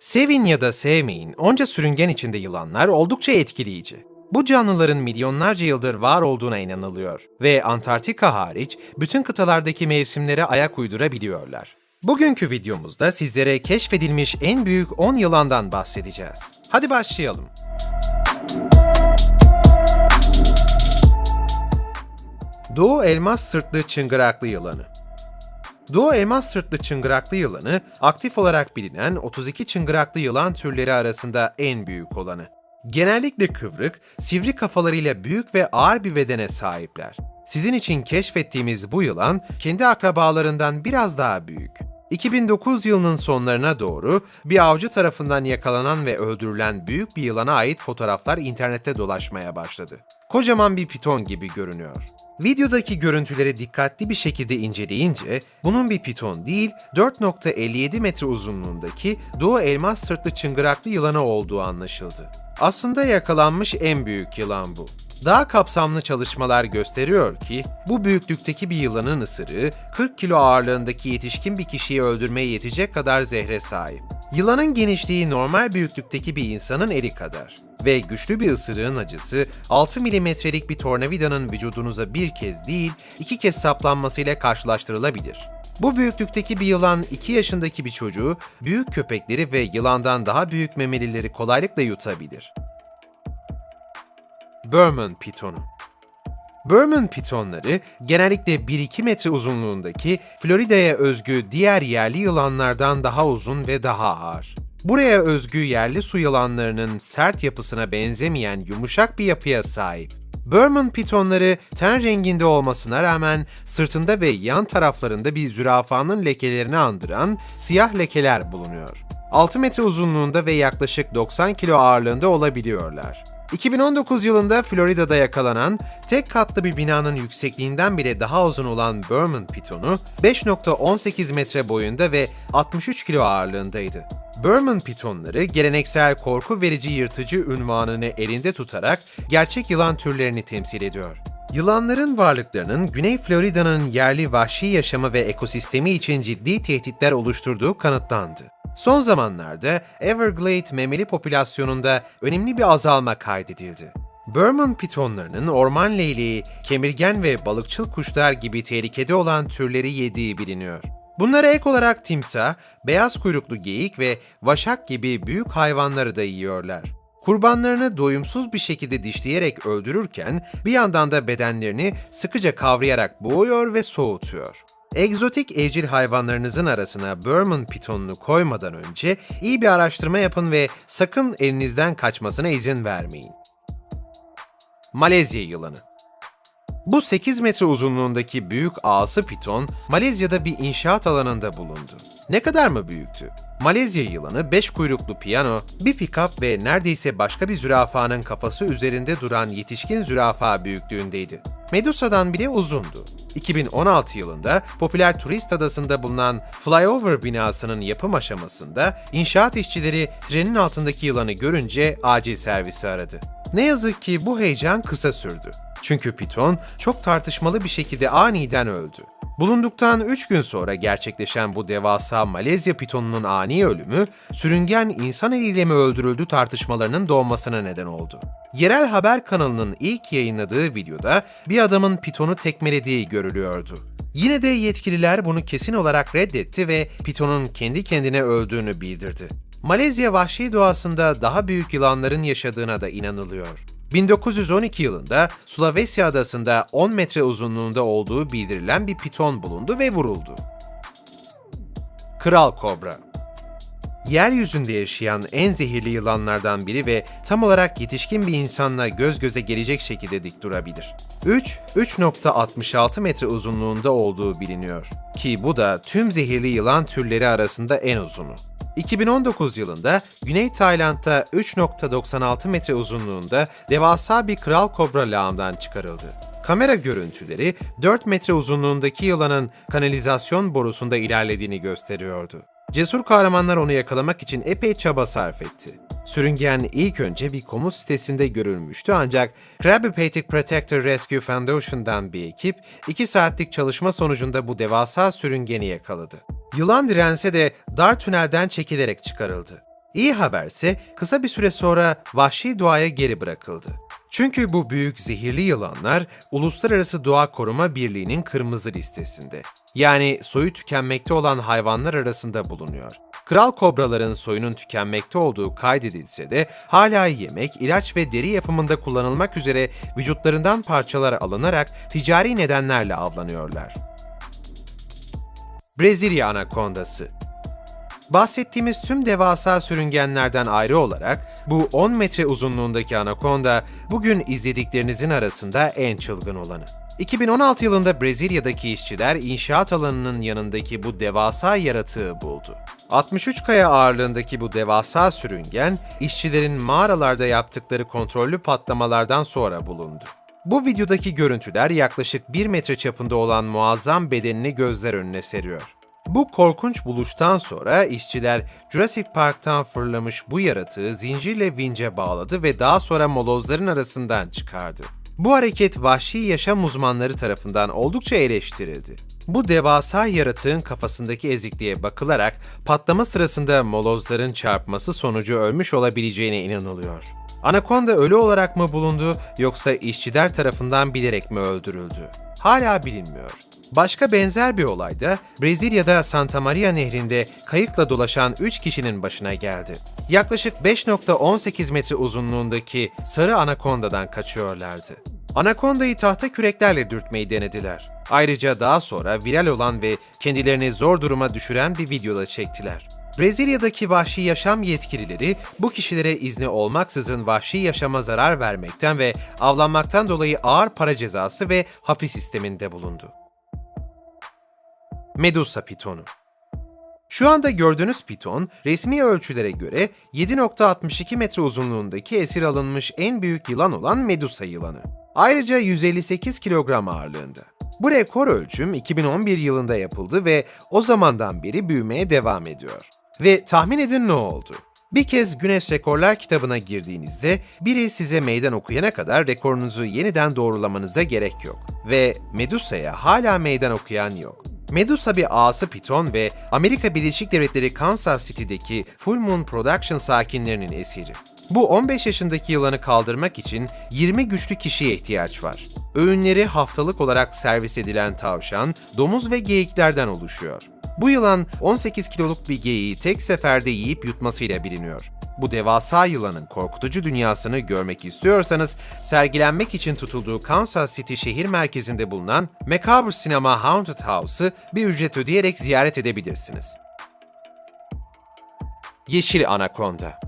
Sevin ya da sevmeyin, onca sürüngen içinde yılanlar oldukça etkileyici. Bu canlıların milyonlarca yıldır var olduğuna inanılıyor ve Antarktika hariç bütün kıtalardaki mevsimlere ayak uydurabiliyorlar. Bugünkü videomuzda sizlere keşfedilmiş en büyük 10 yılandan bahsedeceğiz. Hadi başlayalım. Doğu elmas sırtlı çıngıraklı yılanı Doğu elmas sırtlı çıngıraklı yılanı, aktif olarak bilinen 32 çıngıraklı yılan türleri arasında en büyük olanı. Genellikle kıvrık, sivri kafalarıyla büyük ve ağır bir bedene sahipler. Sizin için keşfettiğimiz bu yılan, kendi akrabalarından biraz daha büyük. 2009 yılının sonlarına doğru bir avcı tarafından yakalanan ve öldürülen büyük bir yılana ait fotoğraflar internette dolaşmaya başladı. Kocaman bir piton gibi görünüyor. Videodaki görüntüleri dikkatli bir şekilde inceleyince bunun bir piton değil 4.57 metre uzunluğundaki Doğu elmas sırtlı çıngıraklı yılanı olduğu anlaşıldı. Aslında yakalanmış en büyük yılan bu. Daha kapsamlı çalışmalar gösteriyor ki bu büyüklükteki bir yılanın ısırığı 40 kilo ağırlığındaki yetişkin bir kişiyi öldürmeye yetecek kadar zehre sahip. Yılanın genişliği normal büyüklükteki bir insanın eli kadar ve güçlü bir ısırığın acısı 6 milimetrelik bir tornavidanın vücudunuza bir kez değil iki kez saplanmasıyla karşılaştırılabilir. Bu büyüklükteki bir yılan 2 yaşındaki bir çocuğu büyük köpekleri ve yılandan daha büyük memelileri kolaylıkla yutabilir. Burman pitonu Burman pitonları genellikle 1-2 metre uzunluğundaki Florida'ya özgü diğer yerli yılanlardan daha uzun ve daha ağır. Buraya özgü yerli su yılanlarının sert yapısına benzemeyen yumuşak bir yapıya sahip. Burman pitonları ten renginde olmasına rağmen sırtında ve yan taraflarında bir zürafanın lekelerini andıran siyah lekeler bulunuyor. 6 metre uzunluğunda ve yaklaşık 90 kilo ağırlığında olabiliyorlar. 2019 yılında Florida'da yakalanan tek katlı bir binanın yüksekliğinden bile daha uzun olan Burman pitonu 5.18 metre boyunda ve 63 kilo ağırlığındaydı. Burman pitonları geleneksel korku verici yırtıcı ünvanını elinde tutarak gerçek yılan türlerini temsil ediyor. Yılanların varlıklarının Güney Florida'nın yerli vahşi yaşamı ve ekosistemi için ciddi tehditler oluşturduğu kanıtlandı. Son zamanlarda Everglade memeli popülasyonunda önemli bir azalma kaydedildi. Burman pitonlarının orman leyleği, kemirgen ve balıkçıl kuşlar gibi tehlikede olan türleri yediği biliniyor. Bunlara ek olarak timsah, beyaz kuyruklu geyik ve vaşak gibi büyük hayvanları da yiyorlar. Kurbanlarını doyumsuz bir şekilde dişleyerek öldürürken bir yandan da bedenlerini sıkıca kavrayarak boğuyor ve soğutuyor. Egzotik evcil hayvanlarınızın arasına Burman pitonunu koymadan önce iyi bir araştırma yapın ve sakın elinizden kaçmasına izin vermeyin. Malezya yılanı bu 8 metre uzunluğundaki büyük ağası piton, Malezya'da bir inşaat alanında bulundu. Ne kadar mı büyüktü? Malezya yılanı 5 kuyruklu piyano, bir pikap ve neredeyse başka bir zürafanın kafası üzerinde duran yetişkin zürafa büyüklüğündeydi. Medusa'dan bile uzundu. 2016 yılında popüler turist adasında bulunan flyover binasının yapım aşamasında inşaat işçileri trenin altındaki yılanı görünce acil servisi aradı. Ne yazık ki bu heyecan kısa sürdü. Çünkü Piton çok tartışmalı bir şekilde aniden öldü. Bulunduktan 3 gün sonra gerçekleşen bu devasa Malezya pitonunun ani ölümü, sürüngen insan eliyle mi öldürüldü tartışmalarının doğmasına neden oldu. Yerel haber kanalının ilk yayınladığı videoda bir adamın pitonu tekmelediği görülüyordu. Yine de yetkililer bunu kesin olarak reddetti ve pitonun kendi kendine öldüğünü bildirdi. Malezya vahşi doğasında daha büyük yılanların yaşadığına da inanılıyor. 1912 yılında Sulawesi adasında 10 metre uzunluğunda olduğu bildirilen bir piton bulundu ve vuruldu. Kral Kobra Yeryüzünde yaşayan en zehirli yılanlardan biri ve tam olarak yetişkin bir insanla göz göze gelecek şekilde dik durabilir. 3, 3.66 metre uzunluğunda olduğu biliniyor. Ki bu da tüm zehirli yılan türleri arasında en uzunu. 2019 yılında Güney Tayland'da 3.96 metre uzunluğunda devasa bir kral kobra lağımdan çıkarıldı. Kamera görüntüleri 4 metre uzunluğundaki yılanın kanalizasyon borusunda ilerlediğini gösteriyordu. Cesur kahramanlar onu yakalamak için epey çaba sarf etti. Sürüngen ilk önce bir komut sitesinde görülmüştü ancak Krabby Patty Protector Rescue Foundation'dan bir ekip 2 saatlik çalışma sonucunda bu devasa sürüngeni yakaladı. Yılan dirense de dar tünelden çekilerek çıkarıldı. İyi haberse kısa bir süre sonra vahşi doğaya geri bırakıldı. Çünkü bu büyük zehirli yılanlar Uluslararası Doğa Koruma Birliği'nin kırmızı listesinde. Yani soyu tükenmekte olan hayvanlar arasında bulunuyor. Kral kobraların soyunun tükenmekte olduğu kaydedilse de hala yemek, ilaç ve deri yapımında kullanılmak üzere vücutlarından parçalar alınarak ticari nedenlerle avlanıyorlar. Brezilya anakondası Bahsettiğimiz tüm devasa sürüngenlerden ayrı olarak bu 10 metre uzunluğundaki anakonda bugün izlediklerinizin arasında en çılgın olanı. 2016 yılında Brezilya'daki işçiler inşaat alanının yanındaki bu devasa yaratığı buldu. 63 kaya ağırlığındaki bu devasa sürüngen, işçilerin mağaralarda yaptıkları kontrollü patlamalardan sonra bulundu. Bu videodaki görüntüler yaklaşık 1 metre çapında olan muazzam bedenini gözler önüne seriyor. Bu korkunç buluştan sonra işçiler Jurassic Park'tan fırlamış bu yaratığı zincirle vince bağladı ve daha sonra molozların arasından çıkardı. Bu hareket vahşi yaşam uzmanları tarafından oldukça eleştirildi. Bu devasa yaratığın kafasındaki ezikliğe bakılarak patlama sırasında molozların çarpması sonucu ölmüş olabileceğine inanılıyor. Anakonda ölü olarak mı bulundu yoksa işçiler tarafından bilerek mi öldürüldü? Hala bilinmiyor. Başka benzer bir olay da Brezilya'da Santa Maria Nehri'nde kayıkla dolaşan 3 kişinin başına geldi. Yaklaşık 5.18 metre uzunluğundaki sarı anakondadan kaçıyorlardı. Anakondayı tahta küreklerle dürtmeyi denediler. Ayrıca daha sonra viral olan ve kendilerini zor duruma düşüren bir videoda çektiler. Brezilya'daki vahşi yaşam yetkilileri bu kişilere izni olmaksızın vahşi yaşama zarar vermekten ve avlanmaktan dolayı ağır para cezası ve hapis sisteminde bulundu. Medusa pitonu şu anda gördüğünüz piton, resmi ölçülere göre 7.62 metre uzunluğundaki esir alınmış en büyük yılan olan Medusa yılanı. Ayrıca 158 kilogram ağırlığında. Bu rekor ölçüm 2011 yılında yapıldı ve o zamandan beri büyümeye devam ediyor. Ve tahmin edin ne oldu? Bir kez Güneş Rekorlar kitabına girdiğinizde biri size meydan okuyana kadar rekorunuzu yeniden doğrulamanıza gerek yok. Ve Medusa'ya hala meydan okuyan yok. Medusa bir ağası piton ve Amerika Birleşik Devletleri Kansas City'deki Full Moon Production sakinlerinin esiri. Bu 15 yaşındaki yılanı kaldırmak için 20 güçlü kişiye ihtiyaç var. Öğünleri haftalık olarak servis edilen tavşan, domuz ve geyiklerden oluşuyor. Bu yılan 18 kiloluk bir geyiği tek seferde yiyip yutmasıyla biliniyor. Bu devasa yılanın korkutucu dünyasını görmek istiyorsanız, sergilenmek için tutulduğu Kansas City şehir merkezinde bulunan Macabre Cinema Haunted House'ı bir ücret ödeyerek ziyaret edebilirsiniz. Yeşil Anakonda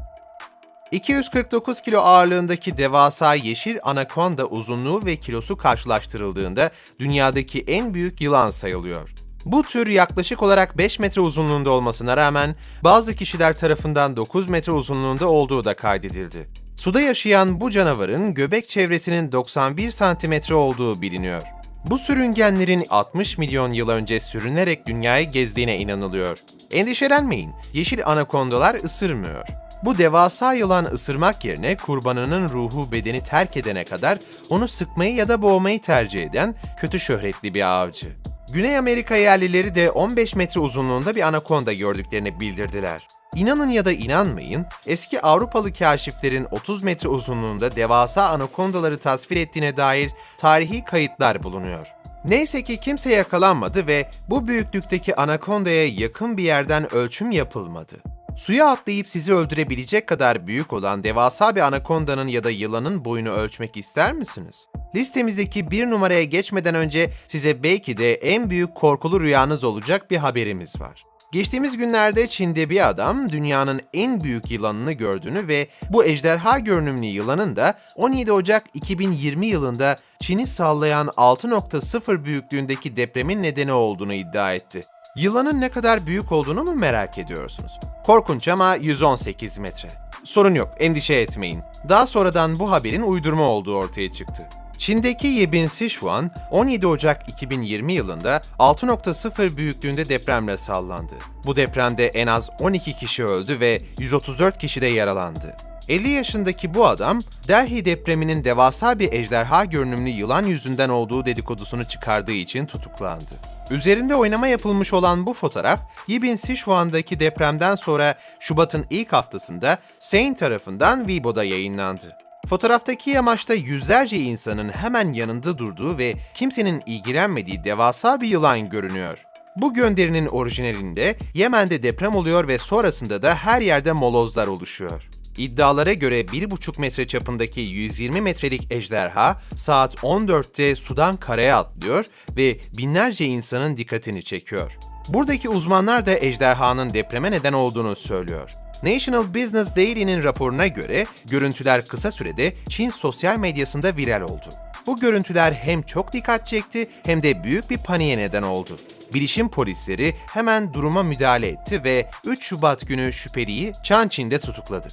249 kilo ağırlığındaki devasa yeşil anakonda uzunluğu ve kilosu karşılaştırıldığında dünyadaki en büyük yılan sayılıyor. Bu tür yaklaşık olarak 5 metre uzunluğunda olmasına rağmen bazı kişiler tarafından 9 metre uzunluğunda olduğu da kaydedildi. Suda yaşayan bu canavarın göbek çevresinin 91 santimetre olduğu biliniyor. Bu sürüngenlerin 60 milyon yıl önce sürünerek dünyayı gezdiğine inanılıyor. Endişelenmeyin, yeşil anakondalar ısırmıyor. Bu devasa yılan ısırmak yerine kurbanının ruhu bedeni terk edene kadar onu sıkmayı ya da boğmayı tercih eden kötü şöhretli bir avcı. Güney Amerika yerlileri de 15 metre uzunluğunda bir anakonda gördüklerini bildirdiler. İnanın ya da inanmayın, eski Avrupalı kaşiflerin 30 metre uzunluğunda devasa anakondaları tasvir ettiğine dair tarihi kayıtlar bulunuyor. Neyse ki kimse yakalanmadı ve bu büyüklükteki anakondaya yakın bir yerden ölçüm yapılmadı. Suya atlayıp sizi öldürebilecek kadar büyük olan devasa bir anakondanın ya da yılanın boyunu ölçmek ister misiniz? Listemizdeki bir numaraya geçmeden önce size belki de en büyük korkulu rüyanız olacak bir haberimiz var. Geçtiğimiz günlerde Çin'de bir adam dünyanın en büyük yılanını gördüğünü ve bu ejderha görünümlü yılanın da 17 Ocak 2020 yılında Çin'i sallayan 6.0 büyüklüğündeki depremin nedeni olduğunu iddia etti. Yılanın ne kadar büyük olduğunu mu merak ediyorsunuz? Korkunç ama 118 metre. Sorun yok, endişe etmeyin. Daha sonradan bu haberin uydurma olduğu ortaya çıktı. Çin'deki Yebin Sichuan, 17 Ocak 2020 yılında 6.0 büyüklüğünde depremle sallandı. Bu depremde en az 12 kişi öldü ve 134 kişi de yaralandı. 50 yaşındaki bu adam, Delhi depreminin devasa bir ejderha görünümlü yılan yüzünden olduğu dedikodusunu çıkardığı için tutuklandı. Üzerinde oynama yapılmış olan bu fotoğraf, Yibin Sichuan'daki depremden sonra Şubat'ın ilk haftasında Sein tarafından Weibo'da yayınlandı. Fotoğraftaki yamaçta yüzlerce insanın hemen yanında durduğu ve kimsenin ilgilenmediği devasa bir yılan görünüyor. Bu gönderinin orijinalinde Yemen'de deprem oluyor ve sonrasında da her yerde molozlar oluşuyor. İddialara göre 1,5 metre çapındaki 120 metrelik ejderha saat 14'te sudan karaya atlıyor ve binlerce insanın dikkatini çekiyor. Buradaki uzmanlar da ejderhanın depreme neden olduğunu söylüyor. National Business Daily'nin raporuna göre görüntüler kısa sürede Çin sosyal medyasında viral oldu. Bu görüntüler hem çok dikkat çekti hem de büyük bir paniğe neden oldu. Bilişim polisleri hemen duruma müdahale etti ve 3 Şubat günü şüpheliyi Çançin'de tutukladı.